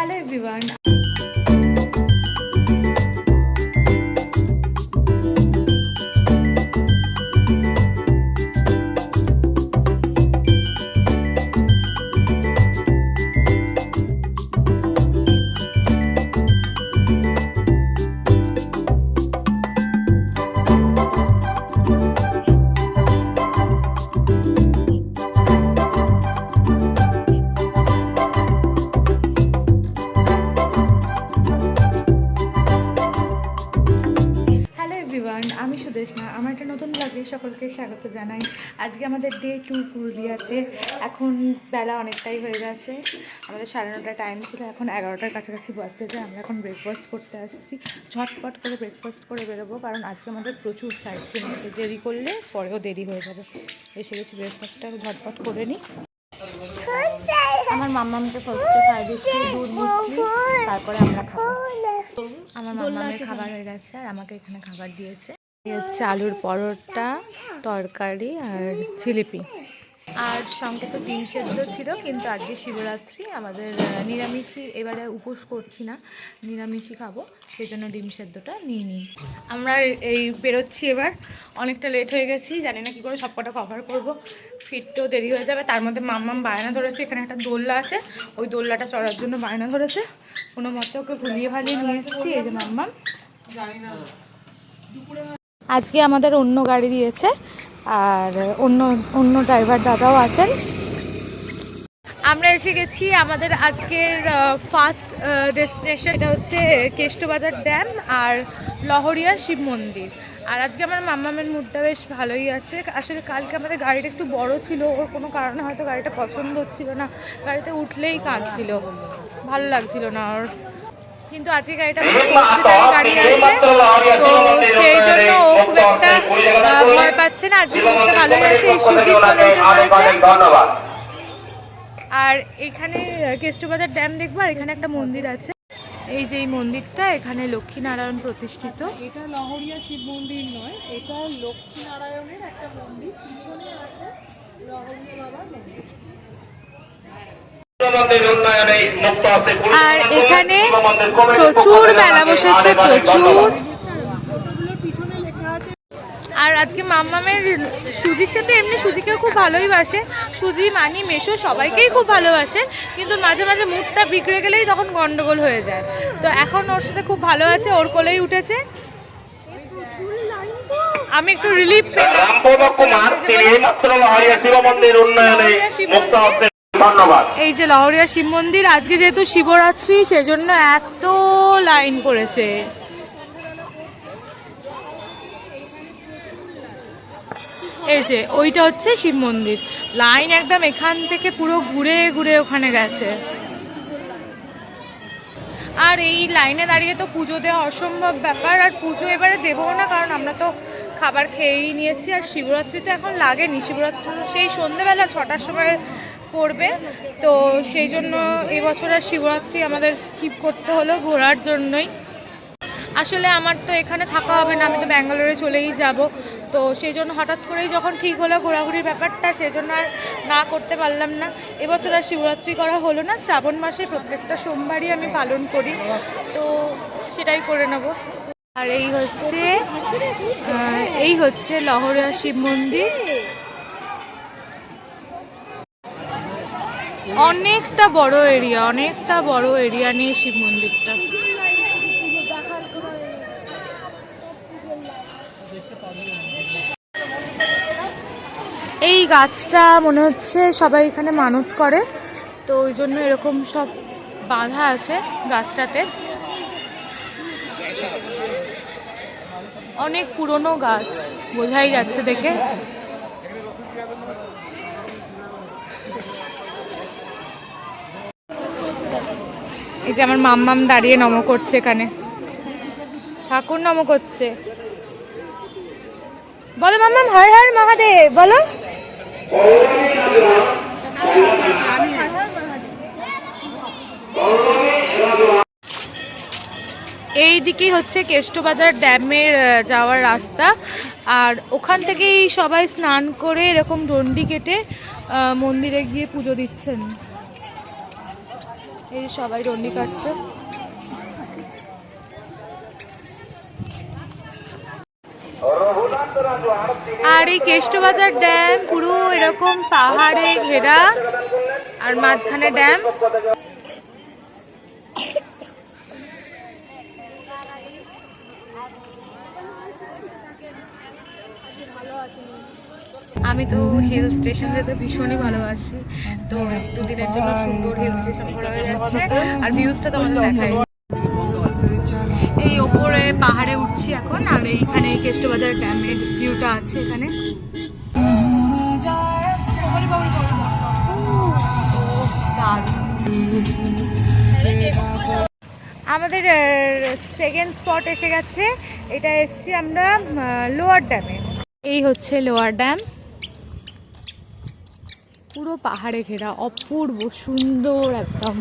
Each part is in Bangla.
হ্যালো এভরিওয়ান সুদেশনা আমার একটা নতুন ব্লগে সকলকে স্বাগত জানাই। আজকে আমাদের ডে টু পুরুলিয়াতে। এখন বেলা অনেকটাই হয়ে গেছে। আমাদের সাড়ে নটা টাইম ছিল এখন এগারোটার কাছাকাছি বাজতে যায়। আমরা এখন ব্রেকফাস্ট করতে আসছি। ঝটপট করে ব্রেকফাস্ট করে বেরোবো কারণ আজকে আমাদের প্রচুর সাইড সিন আছে দেরি করলে পরেও দেরি হয়ে যাবে। এসে গেছি ব্রেকফাস্টটা ঝটপট করে নিই। আমার মাম্মামকে ফার্স্টে খাই দিচ্ছি দুধ মিষ্টি তারপরে আমরা খাব। আমার মামামের খাবার হয়ে গেছে আর আমাকে এখানে খাবার দিয়েছে। হচ্ছে আলুর পরোটা তরকারি আর জিলিপি। আর সঙ্গে তো ডিম সেদ্ধ ছিল কিন্তু আজকে শিবরাত্রি আমাদের নিরামিষই এবারে উপোস করছি না নিরামিষই খাব সেই জন্য ডিম সেদ্ধটা নিয়ে নিই। আমরা এই বেরোচ্ছি এবার অনেকটা লেট হয়ে গেছি জানি না কী করে সব কটা কভার করব ফিরতেও দেরি হয়ে যাবে তার মধ্যে মাম্মাম বায়না ধরেছে এখানে একটা দোলনা আছে ওই দোলনাটা চড়ার জন্য বায়না ধরেছে কোনো মতে ওকে ভুলিয়ে ভালিয়ে নিয়ে এসেছি এই যে মাম্মাম। আজকে আমাদের অন্য গাড়ি দিয়েছে, আর অন্য অন্য ড্রাইভার দাদাও আছেন। আমরা এসে গেছি আমাদের আজকের ফার্স্ট ডেস্টিনেশন এটা হচ্ছে কেষ্টবাজার ড্যাম আর লহরিয়া শিব মন্দির। আর আজকে আমার মাম্মামের মুডটা বেশ ভালোই আছে। আসলে কালকে আমাদের গাড়িটা একটু বড় ছিল, ওর কোনো কারণে হয়তো গাড়িটা পছন্দ হচ্ছিল না। গাড়িতে উঠলেই কাঁদছিল। ভালো লাগছিল না ওর। কিন্তু আজকে গাড়িটা গাড়ি আছে। তো সেই জন্য ও খুব একটা ভয় পাচ্ছে না। আজকে মুখটা ভালোই আছে এই সুজিত বলে আর এখানে কেষ্টবাজার ড্যাম দেখব আর এখানে একটা মন্দির আছে। এই যে এই মন্দিরটা এখানে লক্ষ্মীনারায়ণ প্রতিষ্ঠিত। এটা লহরিয়া শিব মন্দির নয় এটা লক্ষ্মীনারায়ণের একটা মন্দির পিছনে আছে লহরিয়া বাবার মন্দির মন্দির উন্নয়নে মুক্ত হস্তে আর এখানে প্রচুর মেলা বসেছে প্রচুর। আর আজকে মাম্মামের সুজির সাথে এমনি সুজিকেও খুব ভালোই বাসে। সুজি মানি মেশো সবাইকেই খুব ভালোবাসে কিন্তু মাঝে মাঝে মুডটা বিগড়ে গেলেই তখন গন্ডগোল হয়ে যায়। তো এখন ওর সাথে খুব ভালো আছে ওর কোলেই উঠেছে। আমি একটু রিলিফ পেলাম। কুমার তিনি এইমাত্র শিব মন্দির উন্নয়নে মুক্ত হস্তে ধন্যবাদ। এই যে লহরিয়া শিব মন্দির, আজকে যেহেতু শিবরাত্রি, সেজন্য এত লাইন পড়েছে। এই যে, ওইটা হচ্ছে শিব মন্দির। লাইন একদম এখান থেকে পুরো ঘুরে ঘুরে ওখানে গেছে। আর এই লাইনে দাঁড়িয়ে তো পুজো দেওয়া অসম্ভব ব্যাপার। আর পুজো এবারে দেবো না, কারণ আমরা তো খাবার খেয়েই নিয়েছি। আর শিবরাত্রি তো এখন লাগেনি। শিবরাত্রি সেই সন্ধেবেলা ছটার সময় পড়বে তো সেই জন্য এবছর আর শিবরাত্রি আমাদের স্কিপ করতে হলো ঘোরার জন্যই। আসলে আমার তো এখানে থাকা হবে না, আমি তো ব্যাঙ্গালোরে চলেই যাব। তো সেই জন্য হঠাৎ করেই যখন ঠিক হলো ঘোরাঘুরির ব্যাপারটা, সেই জন্য আর না করতে পারলাম না। এবছর আর শিবরাত্রি করা হলো না, শ্রাবণ মাসে প্রত্যেকটা সোমবারই আমি পালন করি। তো সেটাই করে নেব। আর এই হচ্ছে এই হচ্ছে লহরিয়া শিব মন্দির। অনেকটা বড় এরিয়া অনেকটা বড় এরিয়া নিয়ে শিব মন্দিরটা। এই গাছটা মনে হচ্ছে সবাই এখানে মানত করে, তো ওই জন্য এরকম সব বাঁধা আছে গাছটাতে। অনেক পুরনো গাছ, বোঝাই যাচ্ছে দেখে। এই যে আমার মাম্মাম দাঁড়িয়ে নম করছে এখানে। ঠাকুর নম করছে। বলো মাম্মাম, হর হর মহাদেব, বলো। এই দিকেই হচ্ছে কেষ্টবাজার ড্যামের যাওয়ার রাস্তা। আর ওখান থেকেই সবাই স্নান করে এরকম ডন্ডি কেটে মন্দিরে গিয়ে পুজো দিচ্ছেন। এই সবাই রন্ডি কাটছে। আর এই কেষ্টবাজার ড্যাম পুরো এরকম পাহাড়ে ঘেরা, আর মাঝখানে ড্যাম আমি তো হিল স্টেশন যেতে ভীষণই ভালোবাসি। তো দুদিনের জন্য সুন্দর হিল স্টেশন ঘোরা হয়ে যাচ্ছে। আর ভিউজটা তোমাদের দেখাই। এই ওপরে পাহাড়ে উঠছি এখন, আর এইখানে এই কেষ্টবাজার ড্যামের ভিউটা আছে এখানে। আমাদের সেকেন্ড স্পট এসে গেছে। এটা এসছি আমরা লোয়ার ড্যামে এই হচ্ছে লোয়ার ড্যাম পুরো পাহাড়ে ঘেরা, অপূর্ব, সুন্দর একদম।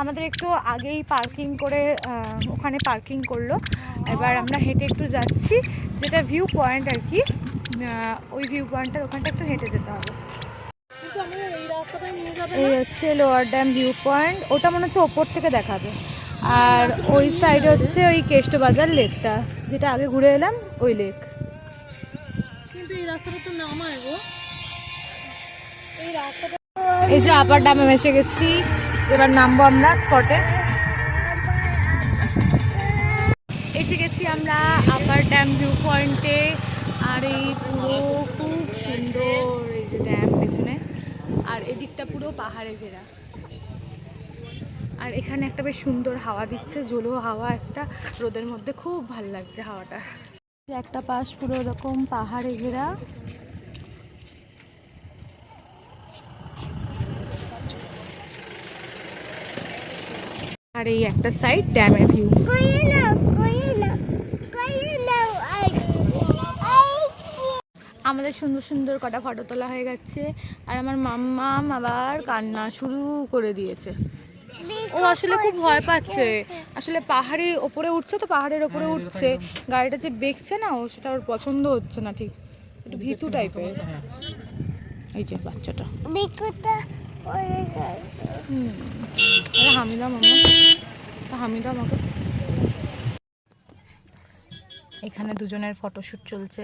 আমাদের একটু আগেই পার্কিং করে ওখানে পার্কিং করল। এবার আমরা হেঁটে একটু যাচ্ছি, যেটা ভিউ পয়েন্ট আর কি। ওই ভিউ পয়েন্টটার ওখানটা একটু হেঁটে যেতে হবে। এই হচ্ছে লোয়ার ড্যাম ভিউ পয়েন্ট ওটা মনে হচ্ছে ওপর থেকে দেখাবে। আর ওই সাইডে হচ্ছে ওই কেষ্ট বাজার লেকটা যেটা আগে ঘুরে এলাম, ওই লেক রাস্তাটা তো নামায় গো। এই রাস্তাটা এই যে আপার ড্যামে এসে গেছি। এবার নামবো আমরা স্পটে। এসে গেছি আমরা আপার ড্যাম ভিউ পয়েন্টে আর এই পুরো খুব সুন্দর এই যে ড্যাম পেছনে। আর এদিকটা পুরো পাহাড়ে ঘেরা। আর এখানে একটা বেশ সুন্দর হাওয়া দিচ্ছে জলো হাওয়া একটা। রোদের মধ্যে খুব ভালো লাগছে হাওয়াটা। একটা পাশ পুরো এরকম পাহাড়ে ঘেরা। আর এই একটা সাইড ড্যামের ভিউ আমাদের সুন্দর সুন্দর কটা ফটো তোলা হয়ে গেছে। আর আমার মাম্মাম আবার কান্না শুরু করে দিয়েছে। ও আসলে খুব ভয় পাচ্ছে। আসলে পাহাড়ি ওপরে উঠছে তো পাহাড়ের ওপরে উঠছে। গাড়িটা যে বেঁকছে না ও সেটা ওর পছন্দ হচ্ছে না ঠিক। একটু ভীতু টাইপের এই যে বাচ্চাটা। হামিদা মামা। হামিদা আমাকে এখানে দুজনের ফটোশ্যুট চলছে।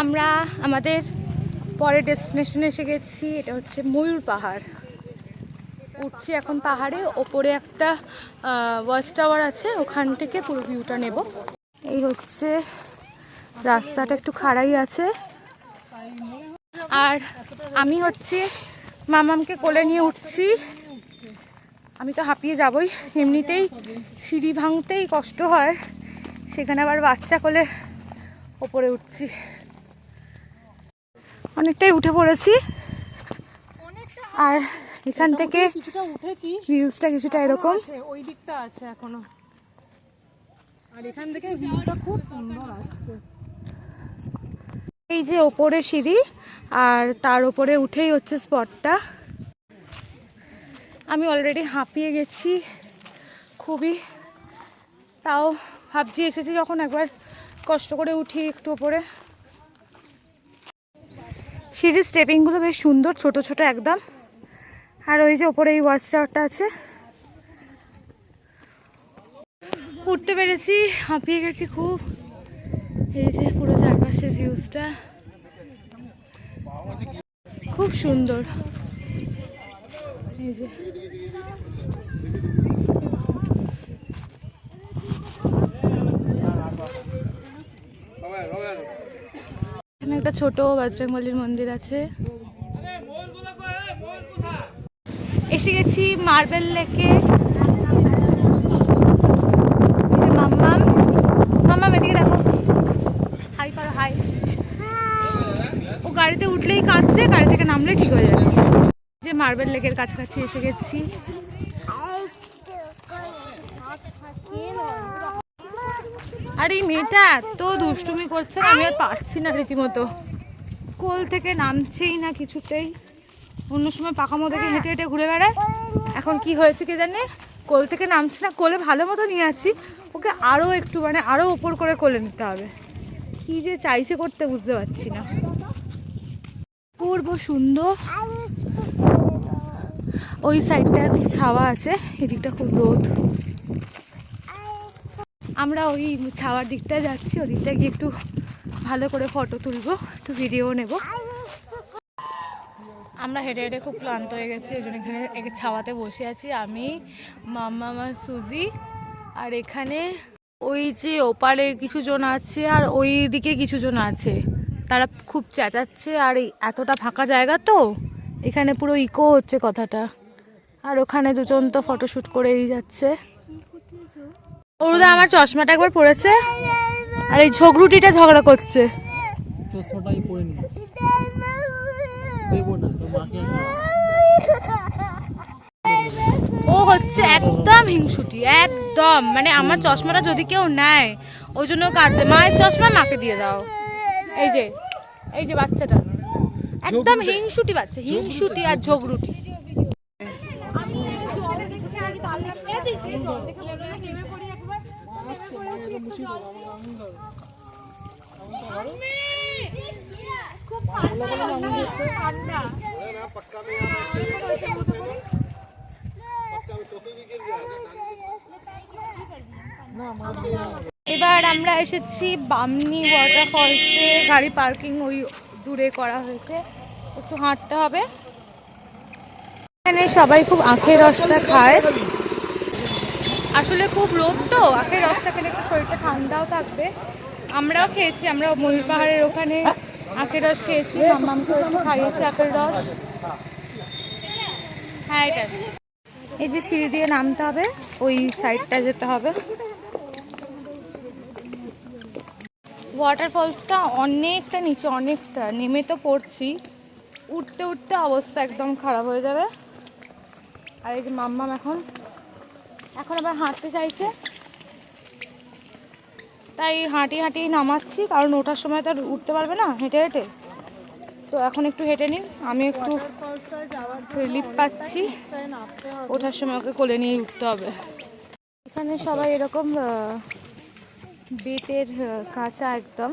আমরা আমাদের পরের ডেস্টিনেশনে এসে গেছি এটা হচ্ছে ময়ূর পাহাড়। উঠছি এখন পাহাড়ে, ওপরে একটা ওয়াচ টাওয়ার আছে, ওখান থেকে পুরো ভিউটা নেব। এই হচ্ছে, রাস্তাটা একটু খাড়াই আছে। আর আমি হচ্ছে মামামকে কোলে নিয়ে উঠছি। আমি তো হাঁপিয়ে যাবই। এমনিতেই সিঁড়ি ভাঙতেই কষ্ট হয়। সেখানে আবার বাচ্চা কোলে ওপরে উঠছি। অনেকটাই উঠে পড়েছি। আর এখান থেকে কিছুটা উঠেছি। ভিউজটা কিছুটা এরকম। ওই দিকটা আছে এখনও। আর এখান থেকে ভিউটা খুব সুন্দর আসছে। এই যে ওপরে সিঁড়ি আর তার উপরে উঠেই হচ্ছে স্পটটা আমি অলরেডি হাঁপিয়ে গেছি খুবই। তাও ভাবছি এসেছি যখন একবার কষ্ট করে উঠি একটু ওপরে। সিঁড়ির স্টেপিংগুলো বেশ সুন্দর ছোট ছোট একদম। আর ওই যে ওপরে এই ওয়াচ টাওয়ারটা আছে। উঠতে পেরেছি, হাঁপিয়ে গেছি খুব। এই যে পুরো চারপাশের ভিউজটা খুব সুন্দর। এই যে। এখানে একটা ছোট বজরংবলির মন্দির আছে। এসে গেছি মার্বেল লেকে। মাম্মাম। মাম্মাম, এদিকে দেখো। হাই করো, হাই। ও গাড়িতে উঠলেই কাঁদছে, গাড়ি থেকে নামলে ঠিক হয়ে যাচ্ছে। যে মার্বেল লেকের কাছাকাছি এসে গেছি। আর এই মেয়েটা এত দুষ্টুমি করছে, আমি আর পারছি না রীতিমতো। কোল থেকে নামছেই না কিছুতেই। অন্য সময় পাকামো থেকে হেঁটে হেঁটে ঘুরে বেড়ায়। এখন কি হয়েছে কে জানে? কোল থেকে নামছে না কোলে ভালো মতো নিয়ে আছি। ওকে আরও একটু মানে আরও ওপর করে কোলে নিতে হবে। কি যে চাইছে করতে বুঝতে পারছি না। পূর্ব সুন্দর। ওই সাইডটায় খুব ছাওয়া আছে এদিকটা খুব রোদ। আমরা ওই ছাওয়ার দিকটা যাচ্ছি ওই দিকটা গিয়ে একটু ভালো করে ফটো তুলবো একটু ভিডিও নেব। আমরা হেঁটে হেঁটে খুব ক্লান্ত হয়ে গেছি, ওই জন্য এখানে এক ছাওয়াতে বসে আছি আমি, মাম্মা, আমার সুজি, আর এখানে ওই যে ওপারে কিছু জন আছে আর ওই দিকে কিছু জন আছে। তারা খুব চেঁচাচ্ছে আর এতটা ফাঁকা জায়গা তো, এখানে পুরো ইকো হচ্ছে কথাটা। আর ওখানে দুজন তো ফটোশ্যুট করেই যাচ্ছে। ওরদা আমার চশমাটা একবার পড়েছে আর এই ঝগড়ুটিটা ঝগড়া করছে। চশমাটাই পরে নি দেবো না তো মাকে ও হচ্ছে একদম হিংসুটি একদম। মানে আমার চশমাটা যদি কেউ নেয় ওই জন্য কাঁদছে। মায়ের চশমা মাকে দিয়ে দাও। এই যে এই যে বাচ্চাটা। একদম হিংসুটি বাচ্চা হিংসুটি আর ঝগড়ুটি। এবার আমরা এসেছি বামনি ওয়াটারফলসে, গাড়ি পার্কিং ওই দূরে করা হয়েছে। একটু হাঁটতে হবে। এখানে সবাই খুব আখের রসটা খায়। আসলে খুব রোদ তো, আখের রসটা খেলে একটু শরীরটা ঠান্ডাও থাকবে। আমরাও খেয়েছি, আমরা ময়ূর পাহাড়ের ওখানে আখের রস খেয়েছি মাম্মামকে একটু খাইয়েছি আখের রস। হ্যাঁ এটা। এই যে সিঁড়ি দিয়ে নামতে হবে, ওই সাইডটা যেতে হবে। ওয়াটারফলসটা অনেকটা নিচে, অনেকটা, নেমে তো পড়ছি। উঠতে উঠতে অবস্থা একদম খারাপ হয়ে যাবে। আর এই যে মাম্মাম এখন এখন আবার হাঁটতে চাইছে। তাই হাঁটি হাঁটি নামাচ্ছি, কারণ ওঠার সময় তো আর উঠতে পারবে না, হেঁটে হেঁটে। তো এখন একটু হেঁটে নিন আমি একটু রিলিফ পাচ্ছি। ওঠার সময় ওকে কোলে নিয়ে উঠতে হবে। এখানে সবাই এরকম বেতের কাঁচা একদম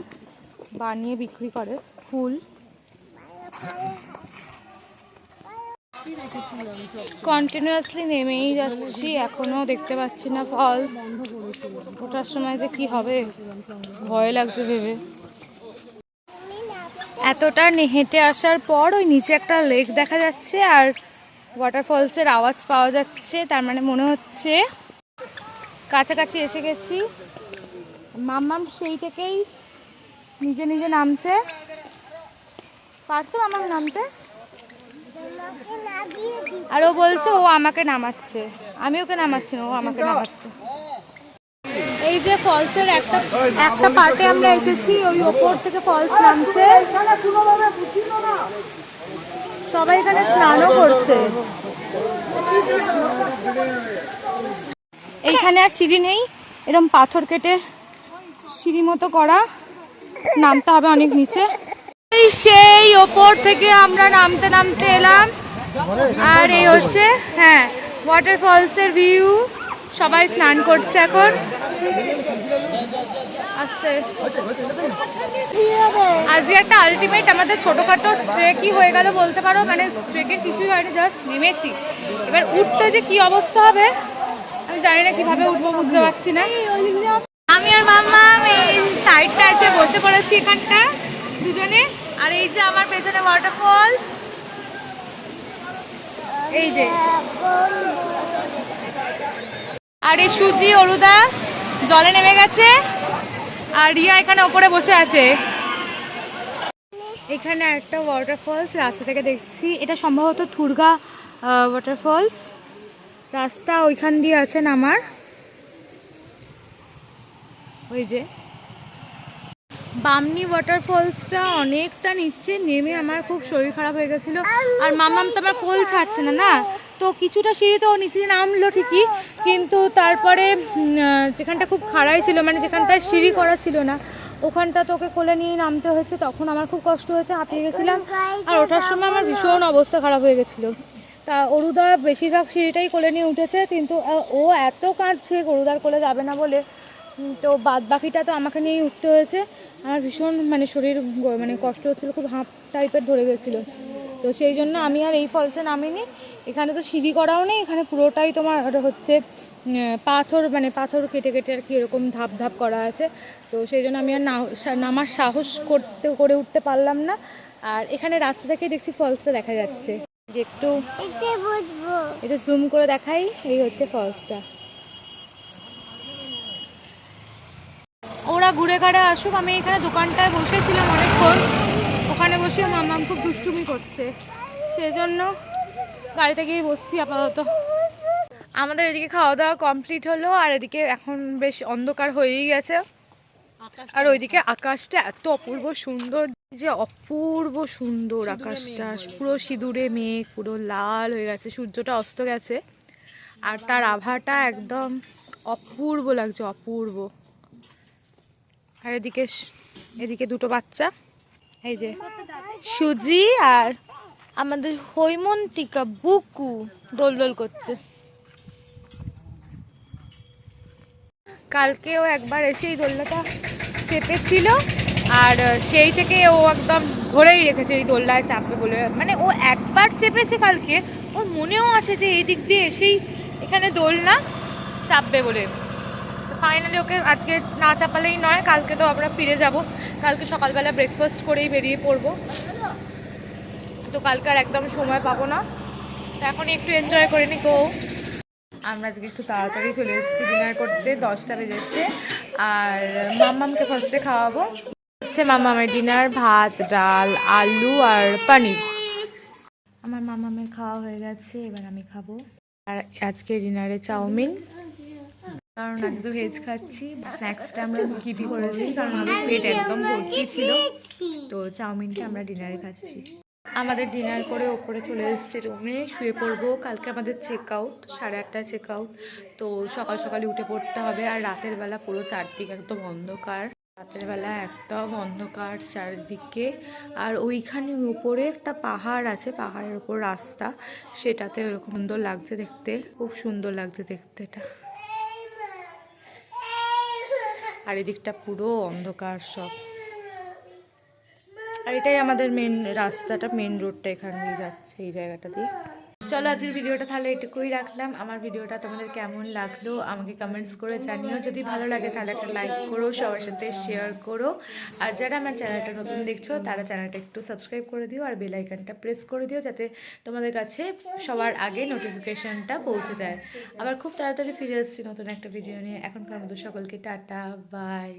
বানিয়ে বিক্রি করে, ফুল। কন্টিনিউয়াসলি নেমেই যাচ্ছি এখনও দেখতে পাচ্ছি না ফলস ওঠার সময় যে কি হবে, ভয় লাগছে ভেবে। এতটা হেঁটে আসার পর ওই নিচে একটা লেক দেখা যাচ্ছে, আর ওয়াটারফলসের আওয়াজ পাওয়া যাচ্ছে, তার মানে মনে হচ্ছে কাছাকাছি এসে গেছি। মাম্মাম সেই থেকেই নিজে নিজে নামছে। পারছ মাম্মাম নামতে? আর ও বলছে ও আমাকে নামাচ্ছে। আমি ওকে নামাচ্ছি না, ও আমাকে নামাচ্ছে। এই যে ফলসের একটা একটা পার্টে আমরা এসেছি, ওই ওপর থেকে ফলস নামছে। সবাই এখানে স্নানও করছে। এইখানে আর সিঁড়ি নেই এরকম পাথর কেটে সিঁড়ি মতো করা, নামতে হবে অনেক নিচে। সেই ওপর থেকে আমরা নামতে নামতে এলাম। আর এই হচ্ছে হ্যাঁ ওয়াটার ওয়াটারফলসের ভিউ সবাই স্নান করছে এখন। আস্তে। আজকে একটা আলটিমেট আমাদের ছোটোখাটো ট্রেকই হয়ে গেল বলতে পারো। মানে ট্রেকের কিছুই হয়নি জাস্ট নেমেছি। এবার উঠতে যে কি অবস্থা হবে, আমি জানি না কীভাবে উঠবো, বুঝতে পারছি না। আমি আর মাম্মা এই সাইডটা এসে বসে পড়েছি এখানটা দুজনে আর এই যে আমার পেছনে ওয়াটারফলস এই যে। আর এই সুজি অরুদা জলে নেমে গেছে। আর রিয়া এখানে ওপরে বসে আছে। এখানে একটা ওয়াটারফলস রাস্তা থেকে দেখছি। এটা সম্ভবত থুরগা ওয়াটারফলস রাস্তা ওইখান দিয়ে আছে নামার। ওই যে। বামনি ওয়াটারফলসটা অনেকটা নিচ্ছে, নেমে আমার খুব শরীর খারাপ হয়ে গেছিল। আর মামাম তো আমার কোল ছাড়ছে না না? তো কিছুটা সিঁড়ি তো নিচে নামলো ঠিকই, কিন্তু তারপরে যেখানটা খুব খাড়াই ছিল মানে যেখানটায় সিঁড়ি করা ছিল না, ওখানটা তোকে কোলে নিয়ে নামতে হয়েছে, তখন আমার খুব কষ্ট হয়েছে, হাঁপিয়ে গেছিলাম। আর ওঠার সময় আমার ভীষণ অবস্থা খারাপ হয়ে গেছিল। তা অরুদা বেশিরভাগ সিঁড়িটাই কোলে নিয়ে উঠেছে, কিন্তু ও এত কাঁদছে, অরুদার কোলে যাবে না বলে তো বাদ বাকিটা তো আমাকে নিয়েই উঠতে হয়েছে। আমার ভীষণ মানে শরীর মানে কষ্ট হচ্ছিল খুব হাঁপ টাইপের ধরে গেছিল। তো সেই জন্য আমি আর এই ফলসে নামিনি। এখানে তো সিঁড়ি করাও নেই এখানে পুরোটাই তোমার হচ্ছে পাথর মানে পাথর কেটে কেটে আর কি এরকম ধাপ ধাপ করা আছে। তো সেই জন্য আমি আর নামার সাহস করতে করে উঠতে পারলাম না। আর এখানে রাস্তা থেকেই দেখছি ফলসটা দেখা যাচ্ছে। যে একটু এটা জুম করে দেখাই এই হচ্ছে ফলসটা। ওরা ঘুরে ঘাড়ে আসুক আমি এখানে দোকানটায় বসেছিলাম অনেকক্ষণ। ওখানে বসে মামা খুব দুষ্টুমি করছে। সেজন্য গাড়িতে গিয়ে বসছি আপাতত। আমাদের এদিকে খাওয়া দাওয়া কমপ্লিট হলো আর এদিকে এখন বেশ অন্ধকার হয়েই গেছে। আর ওইদিকে আকাশটা এত অপূর্ব সুন্দর যে অপূর্ব সুন্দর আকাশটা। পুরো সিঁদুরে মেঘ পুরো লাল হয়ে গেছে সূর্যটা অস্ত গেছে। আর তার আভাটা একদম অপূর্ব লাগছে অপূর্ব। আর এদিকে এদিকে দুটো বাচ্চা। এই যে সুজি আর আমাদের হৈমন্তিকা বুকু দোল দোল করছে। কালকেও একবার এসে এই দোলনাটা চেপেছিল আর সেই থেকে ও একদম ধরেই রেখেছে এই দোলনায় চাপবে বলে। মানে ও একবার চেপেছে কালকে, ওর মনেও আছে যে এই দিক দিয়ে এসেই এখানে দোলনা চাপবে বলে। ফাইনালি ওকে আজকে না চাপালেই নয় কালকে তো আমরা ফিরে যাব। কালকে সকালবেলা ব্রেকফাস্ট করেই বেরিয়ে পড়ব। তো কালকে আর একদম সময় পাবো না। তো এখন একটু এনজয় করে নি গো আমরা আজকে একটু তাড়াতাড়ি চলে এসেছি ডিনার করতে দশটা বেজেছে। আর মাম্মামকে ফার্স্টে খাওয়াবো। হচ্ছে মাম্মামের ডিনার ভাত ডাল আলু আর পনির। আমার মামামের খাওয়া হয়ে গেছে এবার আমি খাব। আর আজকে ডিনারে চাউমিন। কারণ আজকে তো ভেজ খাচ্ছি। স্ন্যাক্সটা আমরা স্কিপই করেছি কারণ আমাদের পেট একদম ভর্তি ছিল। তো চাউমিনটা আমরা ডিনারে খাচ্ছি। আমাদের ডিনার করে ওপরে চলে এসেছে রুমে শুয়ে পড়ব। কালকে আমাদের চেক আউট সাড়ে আটটায় চেক আউট তো সকাল সকালে উঠে পড়তে হবে। আর রাতের বেলা পুরো চারদিকে একদম অন্ধকার। রাতের বেলা একদম অন্ধকার চারিদিকে। আর ওইখানে উপরে একটা পাহাড় আছে পাহাড়ের উপর রাস্তা। সেটাতে ওরকম সুন্দর লাগছে দেখতে। খুব সুন্দর লাগছে দেখতে এটা। আর এদিকটা পুরো অন্ধকার সব। আর এটাই আমাদের মেন রাস্তাটা মেন রোডটা এখান দিয়ে যাচ্ছে এই জায়গাটা দিয়ে। চলো আজকের ভিডিওটা তাহলে এটুকুই রাখলাম। আমার ভিডিওটা তোমাদের কেমন লাগল আমাকে কমেন্টস করে জানিও। যদি ভালো লাগে তাহলে একটা লাইক করো, সবার সাথে শেয়ার করো। আর যারা আমার চ্যানেলটা নতুন দেখছ, তারা চ্যানেলটা একটু সাবস্ক্রাইব করে দিও আর বেল আইকনটা প্রেস করে দিও যাতে তোমাদের কাছে সবার আগে নোটিফিকেশনটা পৌঁছে যায়। আবার খুব তাড়াতাড়ি ফিরে আসছি নতুন একটা ভিডিও নিয়ে। এখনকার মতো সকলকে টাটা বাই